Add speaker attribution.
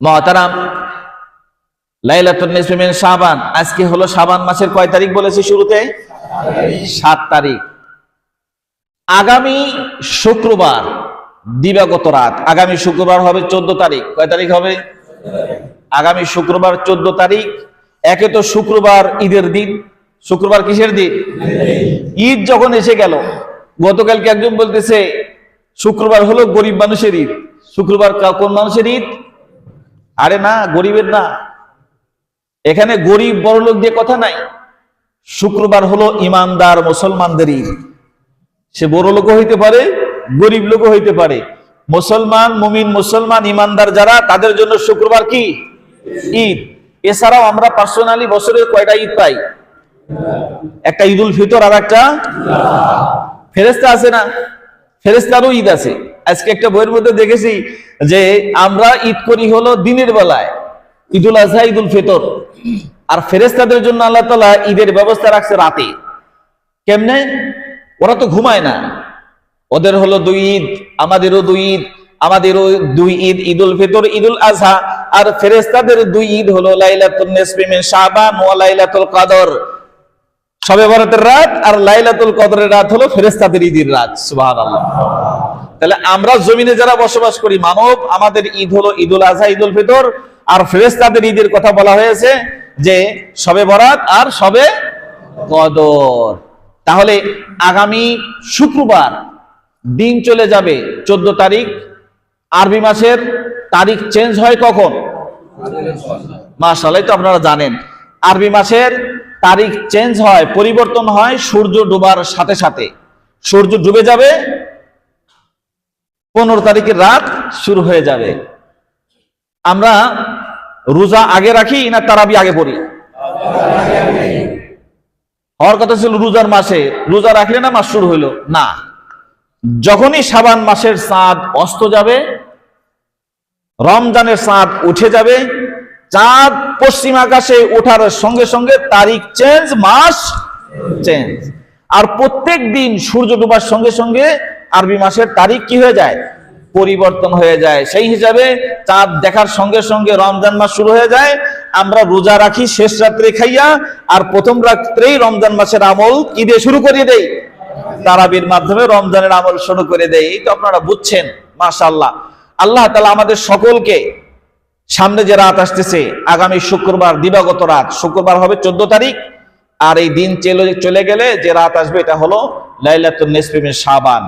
Speaker 1: মহতারাম, লাইলাতুন নিসফি মিন আজকে হলো সাবান মাসের কয় তারিখ বলেছি শুরুতে? সাত তারিখ। আগামী শুক্রবার, দিবাগত রাত। আগামী শুক্রবার হবে চোদ্দ তারিখ। কয় তারিখ হবে? আগামী শুক্রবার চোদ্দ তারিখ। একে তো শুক্রবার ঈদের দিন। শুক্রবার কিসের দিন? ঈদ যখন এসে গেল, গতকালকে একজন বলতেছে, শুক্রবার হলো গরিব মানুষের ঈদ। শুক্রবার কোন মানুষের ঈদ? আরে না, গরিবের না। এখানে গরিব বড় লোক দিয়ে কথা নাই। শুক্রবার হলো ইমানদার মুসলমানদের ঈদ সে বড় লোকও হইতে পারে, গরিব লোকও হইতে পারে। মুসলমান, মুমিন, মুসলমান, ইমানদার যারা, তাদের জন্য শুক্রবার কি? ঈদ। এছাড়াও আমরা পার্সোনালি বছরে কয়টা ঈদ পাই? একটা ঈদুল ফিতর আর একটা ফেরেস্তা আছে না? ফেরেস্তারও ঈদ আছে। আজকে একটা বইয়ের মধ্যে দেখেছি যে আমরা ঈদ করি হলো দিনের বেলায়, ঈদুল আজহা, ঈদুল ফিতর। আর ফেরেস্তাদের জন্য আল্লাহ তালা ঈদের ব্যবস্থা রাখছে রাতে। কেমনে? ওরা তো ঘুমায় না। ওদের হলো দুই ঈদ, আমাদেরও দুই ঈদ, আমাদেরও দুই ঈদ, ঈদুল ফিতর, ঈদুল আজহা। আর ফেরেস্তাদের দুই ঈদ হলো লাইলাতুল নিসফি মিন শাবান ওয়া লাইলাতুল কদর। সবে বরাতের রাত আর লাইলাতুল কদরের রাত হলো ফেরেস্তাদের ঈদের রাত, সুবহানাল্লাহ। তাহলে আমরা জমিনে যারা বসবাস করি, মানব, আমাদের ঈদ হলো ঈদুল আজহা ঈদুল ফিতর, আর ফেরেস্তাদের ঈদের কথা বলা হয়েছে যে সবে বরাত আর সবে কদর। তাহলে আগামী শুক্রবার দিন চলে যাবে, চোদ্দ তারিখ, আরবি মাসের তারিখ চেঞ্জ হয় কখন? মাসালাই তো আপনারা জানেন। আরবি মাসের তারিখ চেঞ্জ হয়, পরিবর্তন হয়, সূর্য ডুবার সাথে সাথে। সূর্য ডুবে যাবে, পনেরো তারিখের রাত শুরু হয়ে যাবে। আমরা রোজা আগে রাখি না তারাবি আগে পড়ি? হওয়ার কথা ছিল রোজার মাসে। রোজা রাখলে না মাস শুরু হইল? না। যখনই সাবান মাসের চাঁদ অস্ত যাবে, রমজানের চাঁদ উঠে যাবে চাঁদ পশ্চিম আকাশে ওঠার সঙ্গে সঙ্গে তারিখ চেঞ্জ মাস চেঞ্জ আর প্রত্যেক দিন সূর্য ডুবার সঙ্গে সঙ্গে আরবি মাসের তারিখ কি হয়ে যায়? পরিবর্তন হয়ে যায়। সেই হিসাবে চাঁদ দেখার সঙ্গে সঙ্গে রমজান মাস শুরু হয়ে যায়। আমরা রোজা রাখি শেষ রাত্রে খাইয়া, আর প্রথম রাত্রেই রমজান মাসের আমল কি দিয়ে শুরু করিয়ে দেই? তারাবির মাধ্যমে রমজানের আমল শুরু করে দেয় এই তো আপনারা বুঝছেন, মাশাআল্লাহ। আল্লাহ তাআলা আমাদের সকলকে সামনে যে রাত আসতেছে, আগামী শুক্রবার, দিবাগত রাত, শুক্রবার হবে চোদ্দ তারিখ, আর এই দিন চলে চলে গেলে যে রাত আসবে, এটা হলো লাইলাত নিসফি সাবান